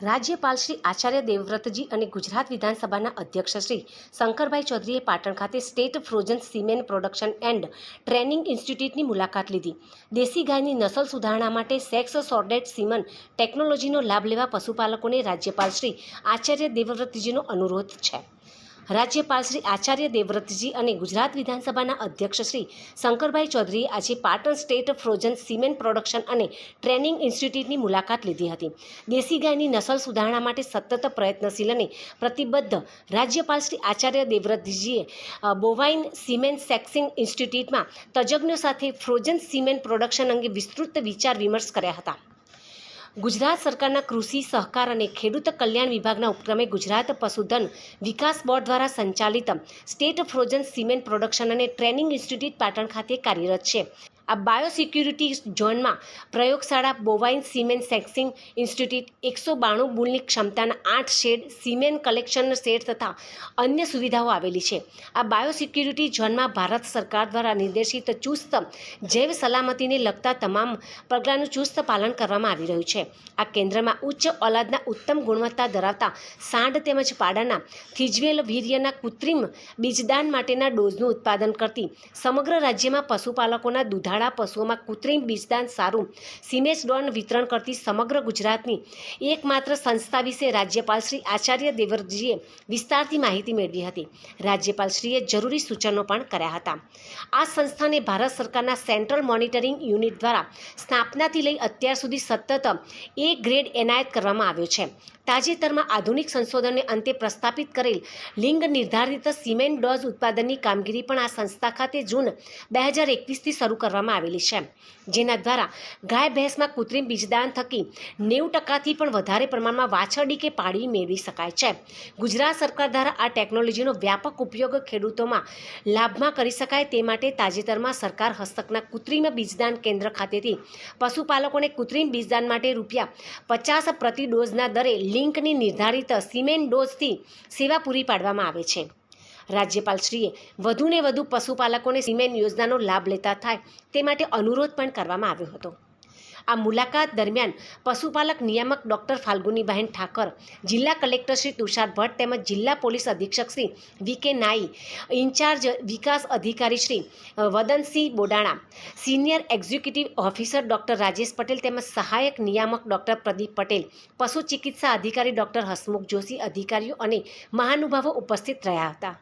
રાજ્યપાલ શ્રી આચાર્ય દેવવ્રતજી અને ગુજરાત વિધાનસભાના અધ્યક્ષ શ્રી શંકરભાઈ ચૌધરીએ પાટણ ખાતે state frozen semen production and training ઇન્સ્ટિટ્યૂટની મુલાકાત લીધી. દેશી ગાયની નસલ સુધારણા માટે સેક્સ સોર્ડેડ સિમન ટેકનોલોજીનો લાભ લેવા પશુપાલકોને રાજ્યપાલ શ્રી આચાર્ય દેવવ્રતજીનો અનુરોધ છે. રાજ્યપાલ શ્રી આચાર્ય દેવવ્રતજી અને ગુજરાત વિધાનસભાના અધ્યક્ષ શ્રી શંકરભાઈ ચૌધરીએ આજે Patan state frozen semen production અને ટ્રેનિંગ ઇન્સ્ટિટ્યૂટની મુલાકાત લીધી હતી. દેશી ગાયની નસલ સુધારણા માટે સતત પ્રયત્નશીલ અને પ્રતિબદ્ધ રાજ્યપાલ શ્રી આચાર્ય દેવવ્રતજીએ બોવાઇન સિમેન્ટ સેક્સિંગ ઇન્સ્ટિટ્યૂટમાં તજજ્ઞો સાથે ફ્રોઝન સિમેન્ટ પ્રોડક્શન અંગે વિસ્તૃત વિચાર વિમર્શ કર્યા હતા. ગુજરાત સરકારના કૃષિ સહકાર અને ખેડૂત કલ્યાણ વિભાગના ઉપક્રમે ગુજરાત પશુધન વિકાસ બોર્ડ દ્વારા સંચાલિત સ્ટેટ ફ્રોઝન સિમેન્ટ પ્રોડક્શન અને ટ્રેનિંગ ઇન્સ્ટિટ્યૂટ પાટણ ખાતે કાર્યરત છે. આ બાયોસિક્યુરિટી ઝોનમાં પ્રયોગશાળા બોવાઇન સિમેન્ટ સેક્સિંગ ઇન્સ્ટિટ્યૂટ એકસો બાણું બુલની ક્ષમતાના આઠ શેડ, સિમેન્ટ કલેક્શન શેડ તથા અન્ય સુવિધાઓ આવેલી છે. આ બાયોસિક્યુરિટી ઝોનમાં ભારત સરકાર દ્વારા નિર્દેશિત ચુસ્ત જૈવ સલામતીને લગતા તમામ પગલાંનું ચુસ્ત પાલન કરવામાં આવી રહ્યું છે. આ કેન્દ્રમાં ઉચ્ચ ઓલાદના ઉત્તમ ગુણવત્તા ધરાવતા સાંડ તેમજ પાડાના થીજવેલ વીર્યના કૃત્રિમ બીજદાન માટેના ડોઝનું ઉત્પાદન કરતી સમગ્ર રાજ્યમાં પશુપાલકોના દુધાળા પશુઓમાં કૃત્રિમ બીજદાન સારું સિમેજ ડોન વિતરણ કરતી સમગ્ર ગુજરાતની એકમાત્ર સંસ્થા વિશે રાજ્યપાલ શ્રી આચાર્ય દેવરજીએ વિસ્તારથી માહિતી મેળવી હતી. રાજ્યપાલશ્રીએ જરૂરી સૂચનો પણ કર્યા હતા. આ સંસ્થાને ભારત સરકારના સેન્ટ્રલ મોનિટરિંગ યુનિટ દ્વારા સ્થાપનાથી લઈ અત્યાર સુધી સતત એ ગ્રેડ એનાયત કરવામાં આવ્યો છે. તાજેતરમાં આધુનિક સંશોધનને અંતે પ્રસ્થાપિત કરેલ લિંગ નિર્ધારિત સિમેન્ટ ડોઝ ઉત્પાદનની કામગીરી પણ આ સંસ્થા ખાતે જૂન બે હજાર એકવીસથી શરૂ કરવામાં આવેલી છે. જેના દ્વારા ગાય ભેંસમાં કૃત્રિમ બીજદાન થકી નેવું ટકાથી પણ વધારે પ્રમાણમાં વાછરડી કે પાડી મેળવી શકાય છે. ગુજરાત સરકાર દ્વારા આ ટેકનોલોજીનો વ્યાપક ઉપયોગ ખેડૂતોમાં લાભમાં કરી શકાય તે માટે તાજેતરમાં સરકાર હસ્તકના કૃત્રિમ બીજદાન કેન્દ્ર ખાતેથી પશુપાલકોને કૃત્રિમ બીજદાન માટે રૂપિયા પચાસ પ્રતિ ડોઝના દરે લિંકની નિર્ધારિત સિમેન્ટ ડોઝથી સેવા પૂરી પાડવામાં આવે છે. રાજ્યપાલશ્રીએ વધુને વધુ પશુપાલકોને સિમેન્ટ યોજનાનો લાભ લેતા થાય તે માટે અનુરોધ પણ કરવામાં આવ્યો હતો. આ મુલાકાત દરમિયાન પશુપાલક નિયામક ડૉક્ટર ફાલ્ગુનીબહેન ઠાકર, જિલ્લા કલેક્ટર શ્રી તુષાર ભટ્ટ તેમજ જિલ્લા પોલીસ અધિક્ષક શ્રી વી કે નાઈ, ઇન્ચાર્જ વિકાસ અધિકારી Shri Vadansinh Bodana, senior executive officer doctor Rajesh Patel તેમજ સહાયક નિયામક ડૉક્ટર પ્રદીપ પટેલ, પશુ ચિકિત્સા અધિકારી ડૉક્ટર હસમુખ જોશી અધિકારીઓ અને મહાનુભાવો ઉપસ્થિત રહ્યા હતા.